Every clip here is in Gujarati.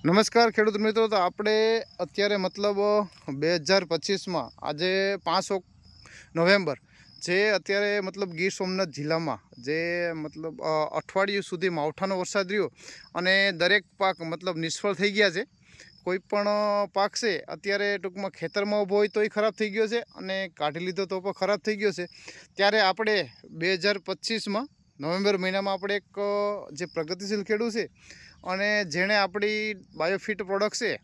નમસ્કાર ખેડૂત મિત્રો, તો આપણે અત્યારે મતલબ બે હજાર પચીસમાં, આજે પાંચ નવેમ્બર, જે અત્યારે મતલબ ગીર સોમનાથ જિલ્લામાં, જે મતલબ અઠવાડિયું સુધી માવઠાનો વરસાદ રહ્યો અને દરેક પાક મતલબ નિષ્ફળ થઈ ગયા છે. કોઈ પણ પાક છે, અત્યારે ટૂંકમાં ખેતરમાં ઊભો હોય તોય ખરાબ થઈ ગયો છે અને કાઢી લીધો તો પણ ખરાબ થઈ ગયો છે. ત્યારે આપણે બે હજાર પચીસમાં, નવેમ્બર મહિનામાં આપણે એક જે પ્રગતિશીલ ખેડૂત છે અને જેણે આપણી બાયોફિટ પ્રોડક્ટ છે,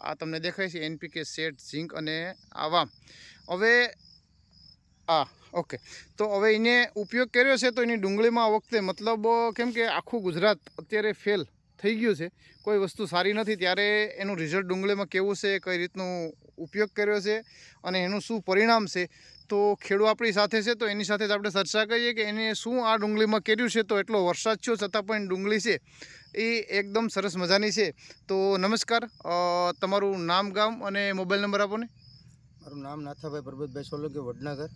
આ તમને દેખાય છે, એનપીકે સેટ, ઝીંક અને આવામ. હવે, આ, ઓકે. તો હવે એને ઉપયોગ કર્યો છે તો એની ડુંગળીમાં આ વખતે મતલબ, કેમ કે આખું ગુજરાત અત્યારે ફેલ થઈ ગયું છે, કોઈ વસ્તુ સારી નથી, ત્યારે એનું રિઝલ્ટ ડુંગળીમાં કેવું છે, કઈ રીતનું ઉપયોગ કર્યો છે અને એનું શું પરિણામ છે, તો ખેડૂત આપણી સાથે છે, તો એની સાથે જ આપણે ચર્ચા કરીએ કે એને શું આ ડુંગળીમાં કર્યું છે, તો એટલો વરસાદ થયો, છતાં પણ ડુંગળી છે. એ એકદમ સરસ મજાની છે. તો નમસ્કાર તમારું નામ ગામ અને મોબાઈલ નંબર આપો ને. મારું નામ નાથાભાઈ પરબતભાઈ સોલંકી વડનગર.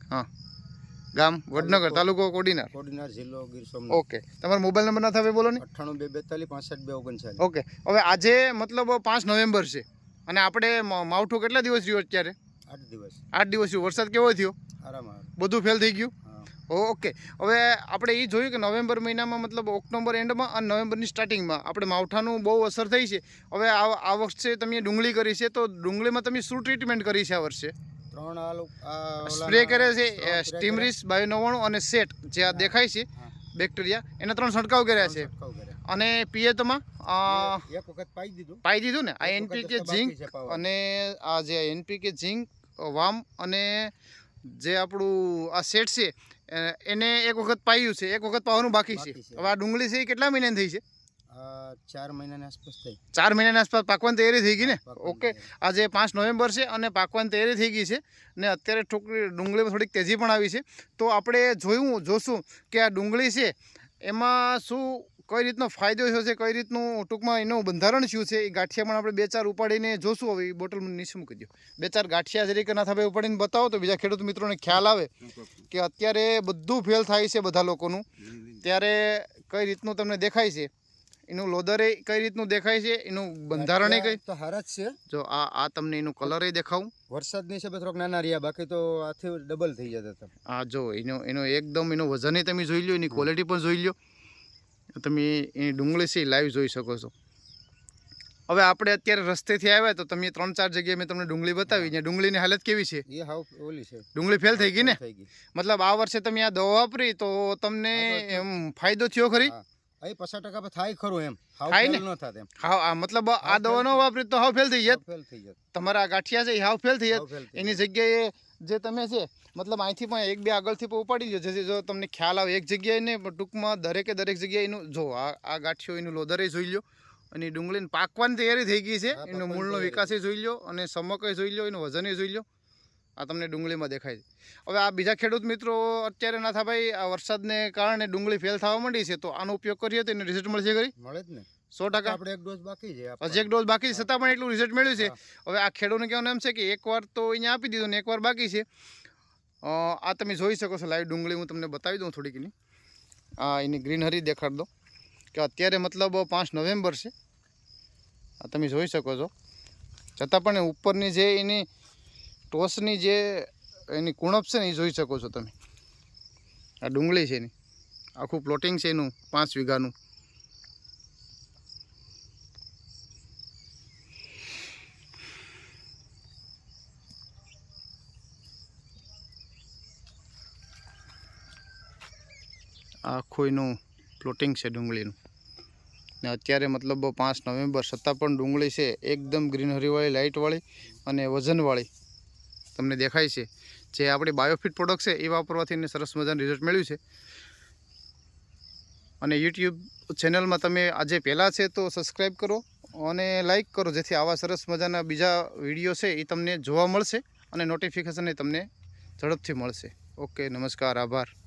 ગામ વડનગર તાલુકો કોડીનાર. કોડીનાર જિલ્લો ગીર સોમનાથ. ઓકે. તમારો મોબાઈલ નંબર ના થાય બોલો ને. અઠ્ઠાણું બે બેતાલીસ પાસઠ બે ઓગણચાલીસ. ઓકે. હવે આજે મતલબ પાંચ નવેમ્બર છે. અને આપણે માવઠું કેટલા દિવસ રહ્યું અત્યારે? આઠ દિવસ. આઠ દિવસ રહ્યું. વરસાદ કેવો થયો? આરામ બધું ફેલ થઈ ગયું? હા ઓકે. હવે આપણે એ જોયું કે નવેમ્બર મહિનામાં મતલબ ઓક્ટોબર એન્ડમાં અને નવેમ્બરની સ્ટાર્ટિંગમાં આપણે માવઠાનું બહુ અસર થઈ છે. હવે આ આ વર્ષે તમે ડુંગળી કરી છે તો ડુંગળીમાં તમે શું ટ્રીટમેન્ટ કરી છે આ વર્ષે? ત્રણ સ્પ્રે કરે છે સ્ટીમરીસ બાયો નવ્વાણું અને સેટ જે આ દેખાય છે બેક્ટેરિયા એના ત્રણ છંટકાવ કર્યા છે. અને પિયતમાં એક વખત પાઈ દીધું. પાઈ દીધું ને? આ એનપીકે ઝીંક અને આ જે એનપીકે ઝીંક વામ અને જે આપણું આ સેટ છે એને એક વખત પાયું છે એક વખત પાવાનું બાકી છે. હવે આ ડુંગળી છે એ કેટલા મહિનાની થઈ છે? ચાર મહિનાની આસપાસ થઈ. ચાર મહિનાની આસપાસ પાકવાની તૈયારી થઈ ગઈ ને? ઓકે. આજે પાંચ નવેમ્બર છે અને પાકવાની તૈયારી થઈ ગઈ છે ને અત્યારે ટૂંકી ડુંગળીમાં થોડીક તેજી પણ આવી છે. તો આપણે જોયું જોશું કે આ ડુંગળી છે એમાં શું કઈ રીતનો ફાયદો થયો છે કઈ રીતનું ટૂંકમાં એનું બંધારણ શું છે એ ગાંઠિયા પણ આપણે બે ચાર ઉપાડીને જોશું. હવે એ બોટલ નીચે મૂકી દો બે ચાર ગાંઠિયા જરીકે ના થાય ઉપાડીને બતાવો તો બીજા ખેડૂત મિત્રોને ખ્યાલ આવે કે અત્યારે બધું ફેલ થાય છે બધા લોકોનું. ત્યારે કઈ રીતનું તમને દેખાય છે? એનું લોદરે કઈ રીતનું દેખાય છે? એનું બંધારણ કઈ? તો હારા જ છે. જો આ આ તમને એનું કલરે દેખાવું. વરસાદની હિસાબે થોડોક નાના રહ્યા બાકી તો આથી ડબલ થઈ જતા હતા. આ જો એનો એનો એકદમ એનો વજન તમે જોઈ લો એની ક્વોલિટી પણ જોઈ લો તમે એની ડુંગળી છે લાઈવ જોઈ શકો છો. હવે આપણે અત્યારે રસ્તેથી આવ્યા તો તમે ત્રણ ચાર જગ્યાએ મેં તમને ડુંગળી બતાવી ને ડુંગળીની હાલત કેવી છે? એ હાવ ઓલી છે. ડુંગળી ફેલ થઈ ગઈ ને? મતલબ આ વર્ષે તમે આ દવા વાપરી તો તમને એમ ફાયદો થયો ખરી. અહીં પચાસ ટકા પર થાય ખરું એમ. થાય ને? ન થાત એમ. હા મતલબ આ દવા ન વાપરી તો હાવ ફેલ થઈ જાય થઈ તમારા ગાંઠિયા છે એ હાવ ફેલ થઈ થઈ એની જગ્યાએ જે તમે છે મતલબ અહીંથી પણ એક બે આગળથી પણ ઉપાડી લો જેથી જો તમને ખ્યાલ આવે એક જગ્યાએ ને ટૂંકમાં દરેકે દરેક જગ્યાએ એનું જો આ આ ગાંઠિયો એનું લોદરે જોઈ લો અને ડુંગળીને પાકવાની તૈયારી થઈ ગઈ છે. એનો મૂળનો. વિકાસે જોઈ લો અને સમકે જોઈ લો એનું વજને જોઈ લો આ તમને ડુંગળીમાં દેખાય છે. હવે આ બીજા ખેડૂત મિત્રો અત્યારે ના થાય ભાઈ આ વરસાદને કારણે ડુંગળી ફેલ થવા માંડી છે તો આનો ઉપયોગ કરીએ તો એને રિઝલ્ટ મળશે ખરી? મળે જ ને. સો ટકા. આપણે એક ડોઝ બાકી છે હજી એક ડોઝ બાકી છે. છતાં પણ એટલું રિઝલ્ટ મળ્યું છે. હવે આ ખેડૂતને કહેવાનું એમ છે કે એકવાર તો અહીંયા આપી દીધું ને એકવાર બાકી છે. આ તમે જોઈ શકો છો લાઈવ ડુંગળી હું તમને બતાવી દઉં થોડીક એની. આ એની ગ્રીનહરી દેખાડ દો. કે અત્યારે મતલબ પાંચ નવેમ્બર છે. આ તમે જોઈ શકો છો. છતાં પણ ઉપરની જે એની ટોસની જે એની કુણપ છે ને એ જોઈ શકો છો તમે. આ ડુંગળી છે એની. આખું પ્લોટિંગ છે એનું પાંચ વીઘાનું. આખું એનું પ્લોટિંગ છે ડુંગળીનું. ને અત્યારે મતલબ પાંચ નવેમ્બર છતાં પણ ડુંગળી છે, એકદમ ગ્રીનહરીવાળી લાઇટવાળી અને વજનવાળી. તમને દેખાય છે જે આપણી બાયોફિટ પ્રોડક્ટ છે, એ વાપરવાથી એને સરસ મજાનું રિઝલ્ટ મળ્યું છે. અને યુટ્યુબ ચેનલમાં તમે આજે પહેલાં છે તો સબસ્ક્રાઈબ કરો અને લાઈક કરો, જેથી આવા સરસ મજાના બીજા વીડિયો છે એ તમને જોવા મળશે અને નોટિફિકેશન એ તમને ઝડપથી મળશે. ઓકે નમસ્કાર, આભાર.